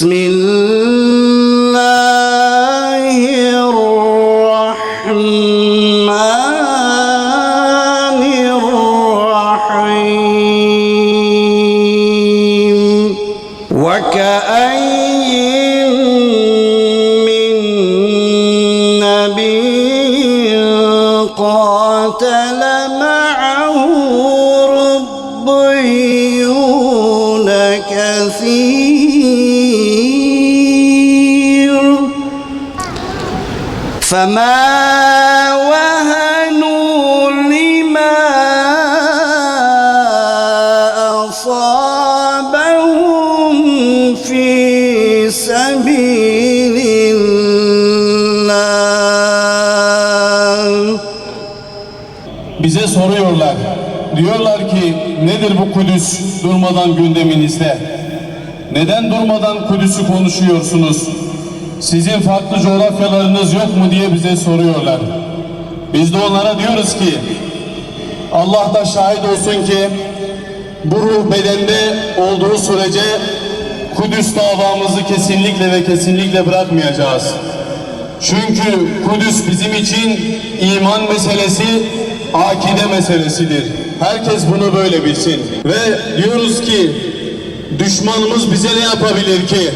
بسم الله فما وهنوا لما أصابهم في سبيل الله Bize soruyorlar. Diyorlar ki nedir bu Kudüs durmadan gündeminizde? Neden durmadan Kudüs'ü konuşuyorsunuz? Sizin farklı coğrafyalarınız yok mu diye bize soruyorlar. Biz de onlara diyoruz ki Allah da şahit olsun ki bu ruh bedende olduğu sürece Kudüs davamızı kesinlikle ve kesinlikle bırakmayacağız. Çünkü Kudüs bizim için iman meselesi, akide meselesidir. Herkes bunu böyle bilsin. Ve diyoruz ki düşmanımız bize ne yapabilir ki?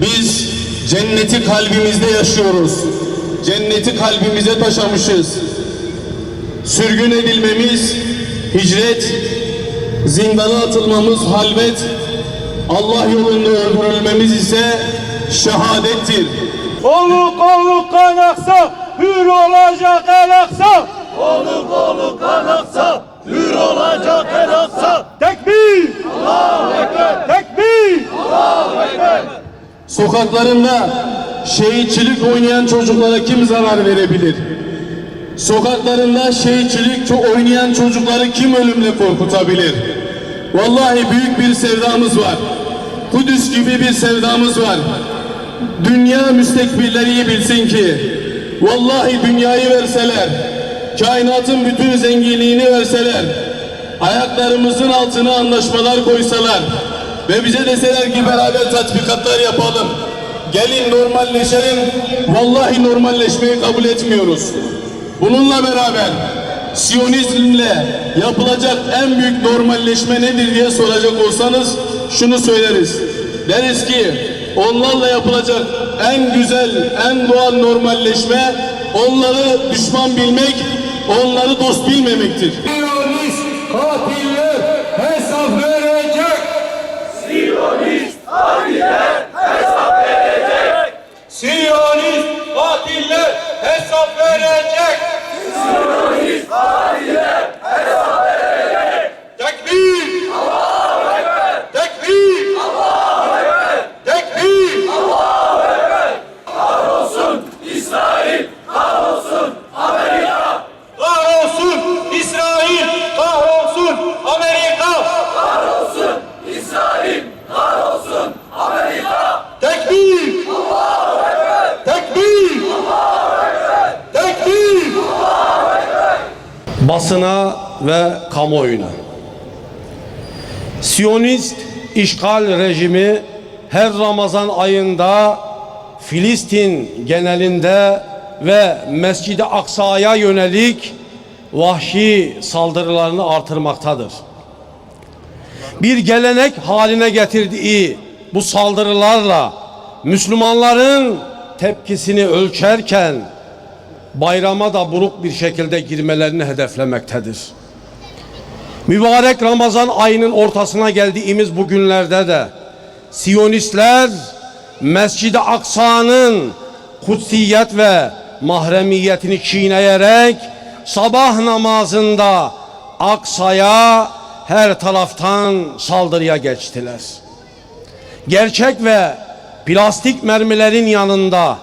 Biz cenneti kalbimizde yaşıyoruz. Cenneti kalbimize taşımışız. Sürgün edilmemiz, hicret, zindana atılmamız halvet, Allah yolunda öldürülmemiz ise şehadettir. Oluk oluk kan aksa, hür olacak el aksa. Oluk oluk kan aksa, hür olacak el aksa. Tekbir! Allahu Ekber! Tekbir! Sokaklarında şehitçilik oynayan çocuklara kim zarar verebilir? Sokaklarında şehitçilik oynayan çocukları kim ölümle korkutabilir? Vallahi büyük bir sevdamız var. Kudüs gibi bir sevdamız var. Dünya müstekbirleri bilsin ki vallahi dünyayı verseler, kainatın bütün zenginliğini verseler, ayaklarımızın altına anlaşmalar koysalar ve bize deseler ki beraber tatbikatlar yapalım. Gelin normalleşelim. Vallahi normalleşmeyi kabul etmiyoruz. Bununla beraber Siyonizmle yapılacak en büyük normalleşme nedir diye soracak olsanız şunu söyleriz. Deriz ki onlarla yapılacak en güzel, en doğal normalleşme onları düşman bilmek, onları dost bilmemektir. Siyonist katiller hesap verecek. Siyonist katiller hesap verecek. Tekbir! Allahu Ekber! Tekbir! Allahu Ekber! Tekbir! Kahrolsun İsrail, kahrolsun Amerika. Kahrolsun İsrail, kahrolsun Amerika. Tekbir! Allahu Ekber! Tekbir! Allahu Ekber! Tekbir! Basına ve kamuoyuna. Siyonist işgal rejimi her Ramazan ayında Filistin genelinde ve Mescid-i Aksa'ya yönelik vahşi saldırılarını artırmaktadır. Bir gelenek haline getirdiği bu saldırılarla Müslümanların tepkisini ölçerken bayrama da buruk bir şekilde girmelerini hedeflemektedir. Mübarek Ramazan ayının ortasına geldiğimiz bu günlerde de Siyonistler Mescid-i Aksa'nın kutsiyet ve mahremiyetini çiğneyerek sabah namazında Aksa'ya her taraftan saldırıya geçtiler. Gerçek ve plastik mermilerin yanında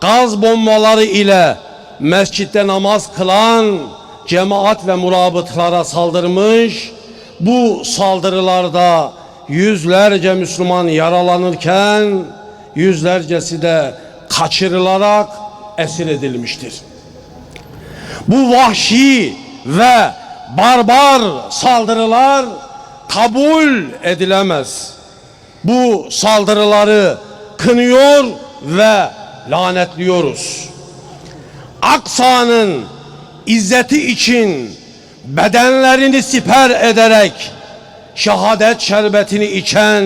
gaz bombaları ile mescitte namaz kılan cemaat ve murabıtlara saldırmış. Bu saldırılarda yüzlerce Müslüman yaralanırken yüzlercesi de kaçırılarak esir edilmiştir. Bu vahşi ve barbar saldırılar kabul edilemez. bu saldırıları kınıyor ve lanetliyoruz. Aksa'nın izzeti için bedenlerini siper ederek şehadet şerbetini içen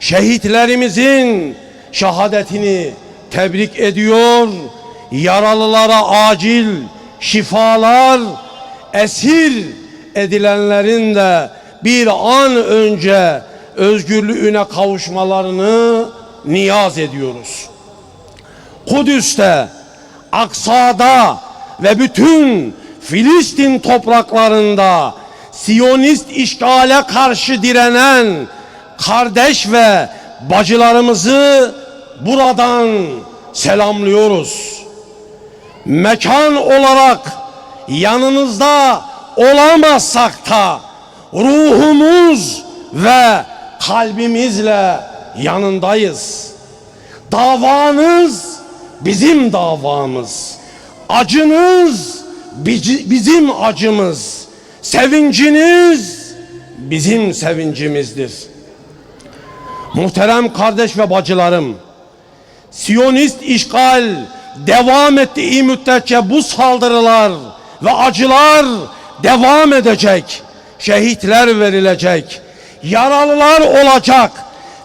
şehitlerimizin şehadetini tebrik ediyor. Yaralılara acil şifalar, esir edilenlerin de bir an önce özgürlüğüne kavuşmalarını niyaz ediyoruz. Kudüs'te, Aksa'da ve bütün Filistin topraklarında Siyonist işgale karşı direnen kardeş ve bacılarımızı buradan selamlıyoruz. Mekan olarak yanınızda olamazsak da ruhumuz ve kalbimizle yanındayız. Davanız bizim davamız. Acınız bizim acımız. Sevinciniz bizim sevincimizdir. Muhterem kardeş ve bacılarım, Siyonist işgal devam ettiği müddetçe bu saldırılar ve acılar devam edecek. Şehitler verilecek. Yaralılar olacak.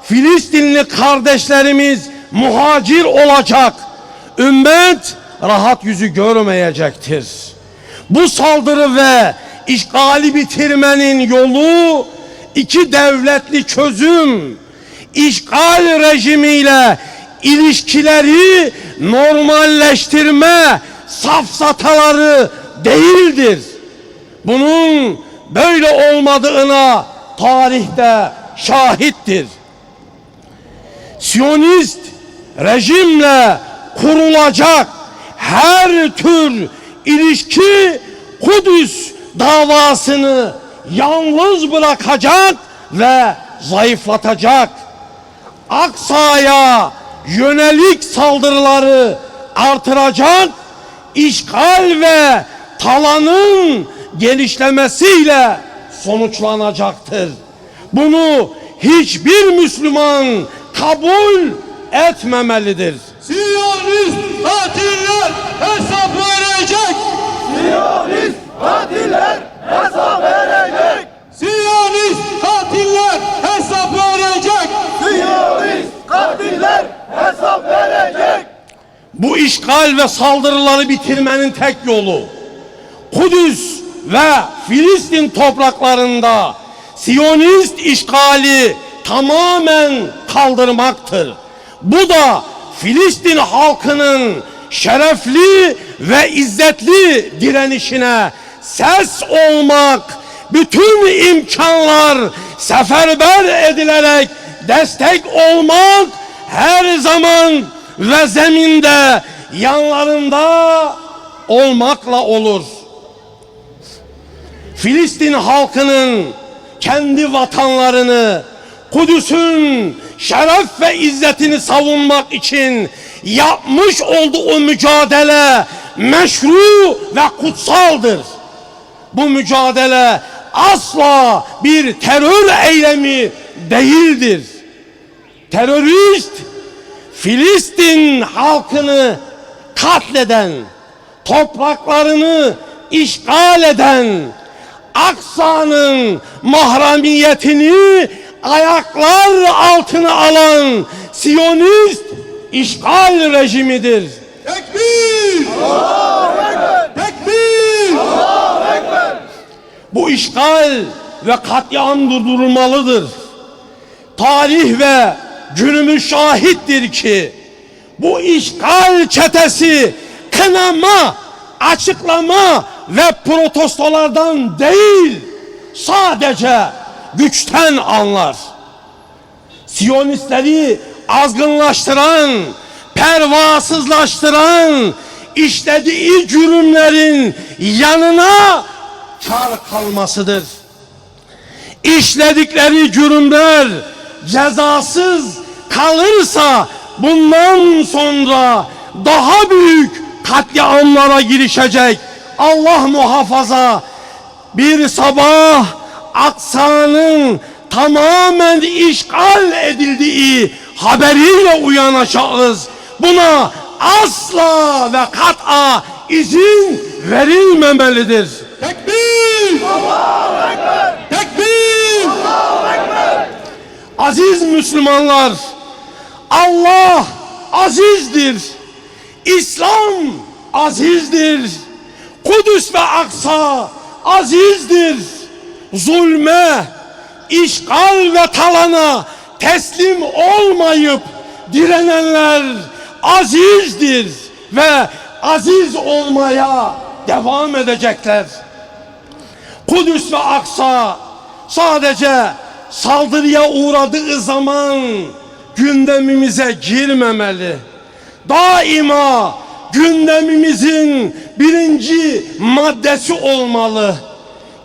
Filistinli kardeşlerimiz muhacir olacak. Ümmet rahat yüzü görmeyecektir. Bu saldırı ve işgali bitirmenin yolu iki devletli çözüm, işgal rejimiyle ilişkileri normalleştirme safsataları değildir. Bunun böyle olmadığına tarihte şahittir. Siyonist rejimle kurulacak her tür ilişki Kudüs davasını yalnız bırakacak ve zayıflatacak. Aksa'ya yönelik saldırıları artıracak, işgal ve talanın genişlemesiyle sonuçlanacaktır. Bunu hiçbir Müslüman kabul etmemelidir. Siyonist katiller hesap verecek. Siyonist katiller hesap verecek. Siyonist katiller hesap verecek. Siyonist katiller hesap verecek. Bu işgal ve saldırıları bitirmenin tek yolu Kudüs ve Filistin topraklarında Siyonist işgali tamamen kaldırmaktır. Bu da Filistin halkının şerefli ve izzetli direnişine ses olmak, bütün imkanlar seferber edilerek destek olmak her zaman ve zeminde yanlarında olmakla olur. Filistin halkının kendi vatanlarını Kudüs'ün şeref ve izzetini savunmak için yapmış olduğu mücadele meşru ve kutsaldır. Bu mücadele asla bir terör eylemi değildir. Terörist Filistin halkını katleden, topraklarını işgal eden, Aksa'nın mahremiyetini ayaklar altına alan Siyonist işgal rejimidir. Tekbir! Tekbir! Bu işgal ve katliam durdurulmalıdır. Tarih ve günümüz şahittir ki bu işgal çetesi kınama, açıklama ve protestolardan değil sadece güçten anlar. Siyonistleri azgınlaştıran, pervasızlaştıran, işlediği cürümlerin yanına kar kalmasıdır. İşledikleri cürümler cezasız kalırsa bundan sonra daha büyük katliamlara girişecek. Allah muhafaza bir sabah Aksa'nın tamamen işgal edildiği haberiyle uyanacağız. Buna asla ve kat'a izin verilmemelidir. Tekbir! Tekbir! Aziz Müslümanlar, Allah azizdir. İslam azizdir. Kudüs ve Aksa azizdir. Zulme, işgal ve talana teslim olmayıp direnenler azizdir ve aziz olmaya devam edecekler. Kudüs ve Aksa sadece saldırıya uğradığı zaman gündemimize girmemeli. Daima gündemimizin birinci maddesi olmalı.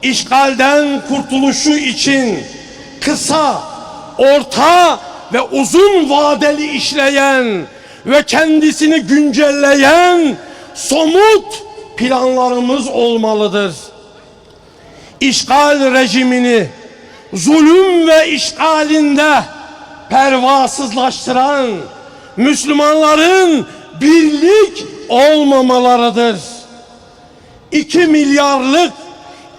İşgalden kurtuluşu için kısa, orta ve uzun vadeli işleyen ve kendisini güncelleyen somut planlarımız olmalıdır işgal rejimini zulüm ve işgalinde pervasızlaştıran Müslümanların birlik olmamalarıdır. 2 milyarlık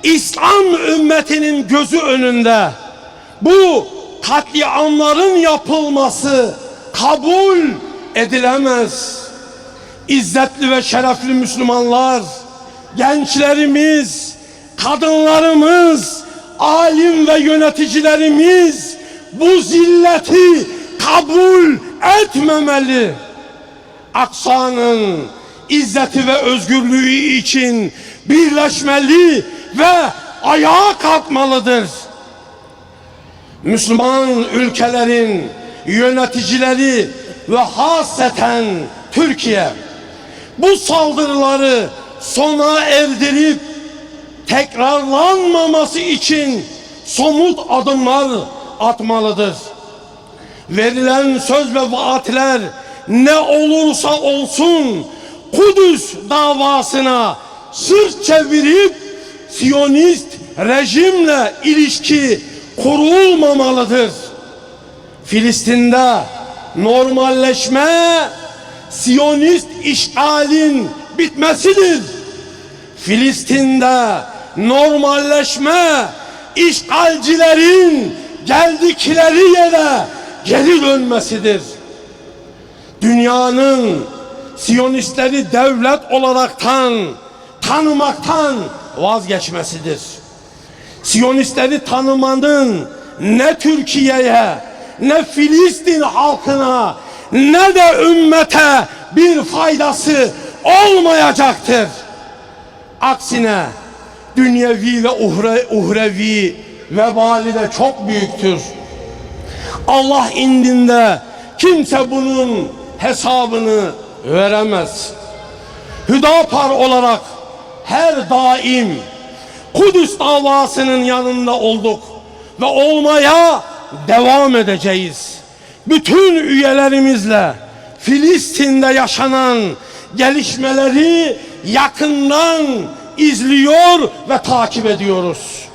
İslam ümmetinin gözü önünde bu katliamların yapılması kabul edilemez. İzzetli ve şerefli Müslümanlar, gençlerimiz, kadınlarımız, alim ve yöneticilerimiz bu zilleti kabul etmemeli. Aksa'nın izzeti ve özgürlüğü için birleşmeli ve ayağa kalkmalıdır. Müslüman ülkelerin yöneticileri ve haseten Türkiye bu saldırıları sona erdirip tekrarlanmaması için somut adımlar atmalıdır. Verilen söz ve vaatler ne olursa olsun Kudüs davasına sırt çevirip Siyonist rejimle ilişki kurulmamalıdır. Filistin'de normalleşme Siyonist işgalin bitmesidir. Filistin'de normalleşme işgalcilerin geldikleri yere geri dönmesidir. Dünyanın Siyonistleri devlet olaraktan tanımaktan vazgeçmesidir. Siyonistleri tanımanın ne Türkiye'ye ne Filistin halkına ne de ümmete bir faydası olmayacaktır. Aksine dünyevi ve uhre, uhrevi vebali de çok büyüktür. Allah indinde kimse bunun hesabını veremez. Hüdapar olarak her daim Kudüs davasının yanında olduk ve olmaya devam edeceğiz. Bütün üyelerimizle Filistin'de yaşanan gelişmeleri yakından izliyor ve takip ediyoruz.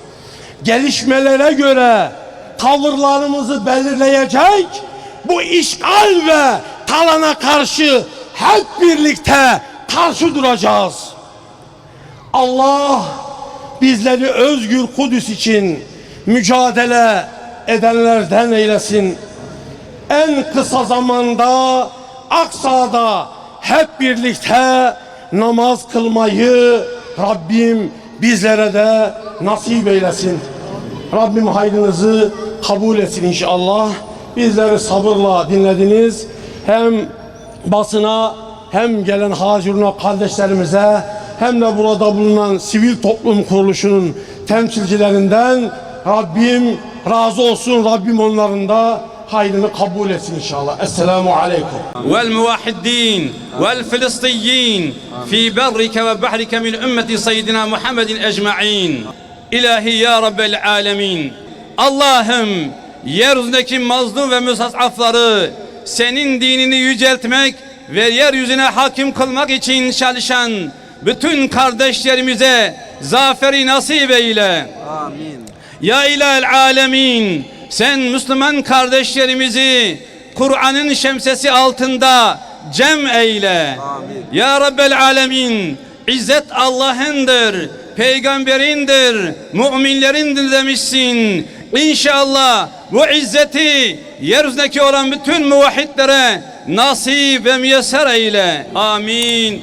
Gelişmelere göre tavırlarımızı belirleyecek bu işgal ve talana karşı hep birlikte karşı duracağız. Allah bizleri özgür Kudüs için mücadele edenlerden eylesin. En kısa zamanda Aksa'da hep birlikte namaz kılmayı Rabbim bizlere de nasip eylesin. Rabbim hayrınızı kabul etsin inşallah. Bizleri sabırla dinlediniz. Hem basına hem gelen haciruna kardeşlerimize hem de burada bulunan sivil toplum kuruluşunun temsilcilerinden Rabbim razı olsun. Rabbim onların da hayrını kabul etsin inşallah. Esselamu aleyküm. Vel muvahiddin vel filistiyyin fi berrike ve behrike min ümmeti seyyidina Muhammedin ecma'in. İlahi ya Rabbel alemin. Allah'ım yeryüzündeki mazlum ve müsasafları senin dinini yüceltmek ve yeryüzüne hakim kılmak için çalışan bütün kardeşlerimize zaferi nasip eyle. Amin. Ya ilahel alemin sen Müslüman kardeşlerimizi Kur'an'ın şemsesi altında cem eyle. Ya Rabbel Alemin İzzet Allah'ındır, peygamberindir, müminlerindir demişsin. İnşallah bu izzeti yeryüzündeki olan bütün muvahhidlere nasip ve müyesser eyle. Amin.